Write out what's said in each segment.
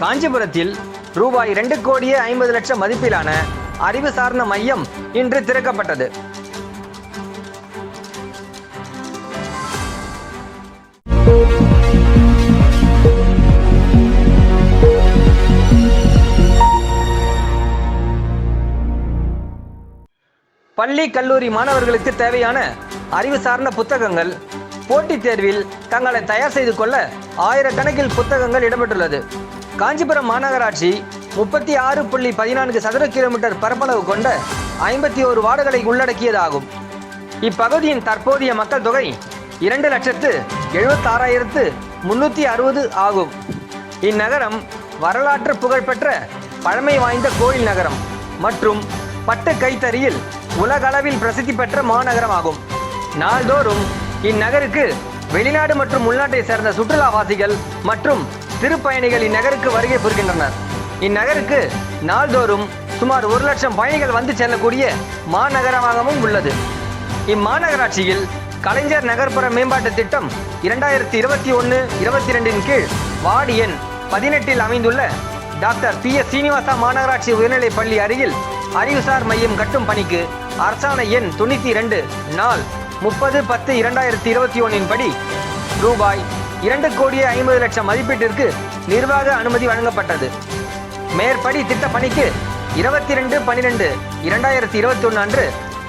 காஞ்சிபுரத்தில் ரூபாய் ரெண்டு கோடியே ஐம்பது லட்சம் மதிப்பிலான அறிவு சார்ந்த மையம் இன்று திறக்கப்பட்டது. பள்ளி கல்லூரி மாணவர்களுக்கு தேவையான அறிவு சார்ந்த புத்தகங்கள் போட்டித் தேர்வில் தங்களை தயார் செய்து கொள்ள ஆயிரக்கணக்கில் புத்தகங்கள் இடம்பெற்றுள்ளது. காஞ்சிபுரம் மாநகராட்சி முப்பத்தி ஆறு புள்ளி பதினான்கு சதுர கிலோமீட்டர் பரப்பளவு கொண்ட ஐம்பத்தி ஒரு வார்டுகளை உள்ளடக்கியதாகும். இப்பகுதியின் தற்போதைய மக்கள் தொகை இரண்டு லட்சத்து எழுபத்தாறாயிரத்து முன்னூற்றி அறுபது ஆகும். இந்நகரம் வரலாற்று புகழ்பெற்ற பழமை வாய்ந்த கோயில் நகரம் மற்றும் பட்டு கைத்தறியில் உலகளவில் பிரசித்தி பெற்ற மாநகரமாகும். நாள்தோறும் இந்நகருக்கு வெளிநாடு மற்றும் உள்நாட்டை சேர்ந்த சுற்றுலாவாசிகள் மற்றும் திருப்பயணிகள் இந்நகருக்கு வருகை புரிகின்றனர். இந்நகருக்கு நாள்தோறும் சுமார் ஒரு லட்சம் பயணிகள் வந்து செல்லக்கூடிய மாநகரமாகவும் உள்ளது. இம்மாநகராட்சியில் கலைஞர் நகர்ப்புற மேம்பாட்டு திட்டம் இரண்டாயிரத்தி இருபத்தி ஒன்று இருபத்தி ரெண்டின் கீழ் வார்டு எண் பதினெட்டில் அமைந்துள்ள டாக்டர் பி எஸ் சீனிவாசா மாநகராட்சி உயர்நிலைப் பள்ளி அருகில் அறிவுசார் மையம் கட்டும் பணிக்கு அரசாணை எண் தொண்ணூற்றி இரண்டு நாள் முப்பது பத்து இரண்டாயிரத்தி இருபத்தி ஒன்றின் படி ரூபாய் இரண்டு கோடியே ஐம்பது லட்சம் மதிப்பீட்டிற்கு நிர்வாக அனுமதி வழங்கப்பட்டது. மேற்படி திட்ட பணிக்கு இருபத்தி ரெண்டு பன்னிரெண்டு இரண்டாயிரத்தி இருபத்தி ஒன்று அன்று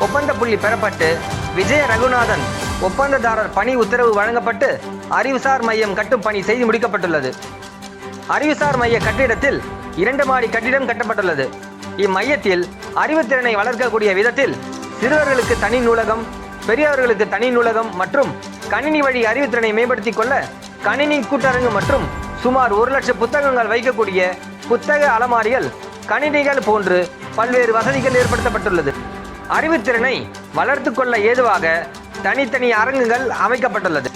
ஒப்பந்த புள்ளி பெறப்பட்டு விஜய ரகுநாதன் ஒப்பந்ததாரர் பணி உத்தரவு வழங்கப்பட்டு அறிவுசார் மையம் கட்டும் பணி செய்து முடிக்கப்பட்டுள்ளது. அறிவுசார் மைய கட்டிடத்தில் இரண்டு மாடி கட்டிடம் கட்டப்பட்டுள்ளது. இம்மையத்தில் அறிவுத்திறனை வளர்க்கக்கூடிய விதத்தில் சிறுவர்களுக்கு தனி நூலகம் பெரியவர்களுக்கு தனி நூலகம் மற்றும் கணினி வழி அறிவுத்திறனை மேம்படுத்திக் கொள்ள கணினி கூட்டரங்கு மற்றும் சுமார் ஒரு லட்சம் புத்தகங்கள் வைக்கக்கூடிய புத்தக அலமாரிகள் கணினிகள் போன்று பல்வேறு வசதிகள் ஏற்படுத்தப்பட்டுள்ளது. அறிவுத்திறனை வளர்த்து கொள்ள ஏதுவாக தனித்தனி அரங்குகள் அமைக்கப்பட்டுள்ளது.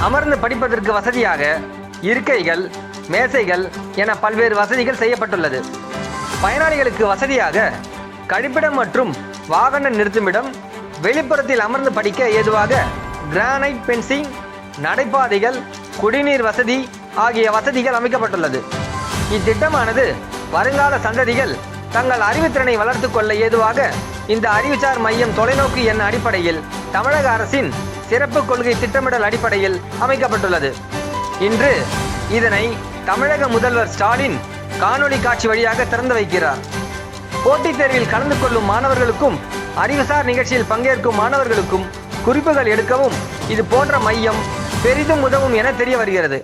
அமர்ந்து படிப்பதற்கு வசதியாக இருக்கைகள் மேசைகள் என பல்வேறு வசதிகள் செய்யப்பட்டுள்ளது. பயனாளிகளுக்கு வசதியாக கழிப்பிடம் மற்றும் வாகன நிறுத்துமிடம் வெளிப்புறத்தில் அமர்ந்து படிக்க ஏதுவாக கிரானைட் பென்சிங் நடைபாதைகள் குடிநீர் வசதி ஆகிய வசதிகள் அமைக்கப்பட்டுள்ளது. இத்திட்டமானது வருங்கால சந்ததிகள் தங்கள் அறிவுத்திறனை வளர்த்து கொள்ள ஏதுவாக இந்த அறிவுசார் மையம் தொலைநோக்கு எண் அடிப்படையில் தமிழக அரசின் சிறப்பு கொள்கை திட்டமிடல் அடிப்படையில் அமைக்கப்பட்டுள்ளது. இன்று இதனை தமிழக முதல்வர் ஸ்டாலின் காணொளி காட்சி வழியாக திறந்து வைக்கிறார். போட்டித் தேர்வில் கலந்து கொள்ளும் மாணவர்களுக்கும் அறிவுசார் நிகழ்ச்சியில் பங்கேற்கும் மாணவர்களுக்கும் குறிப்புகள் எடுக்கவும் இது போன்ற மையம் பெரிதும் உதவும் என தெரிய வருகிறது.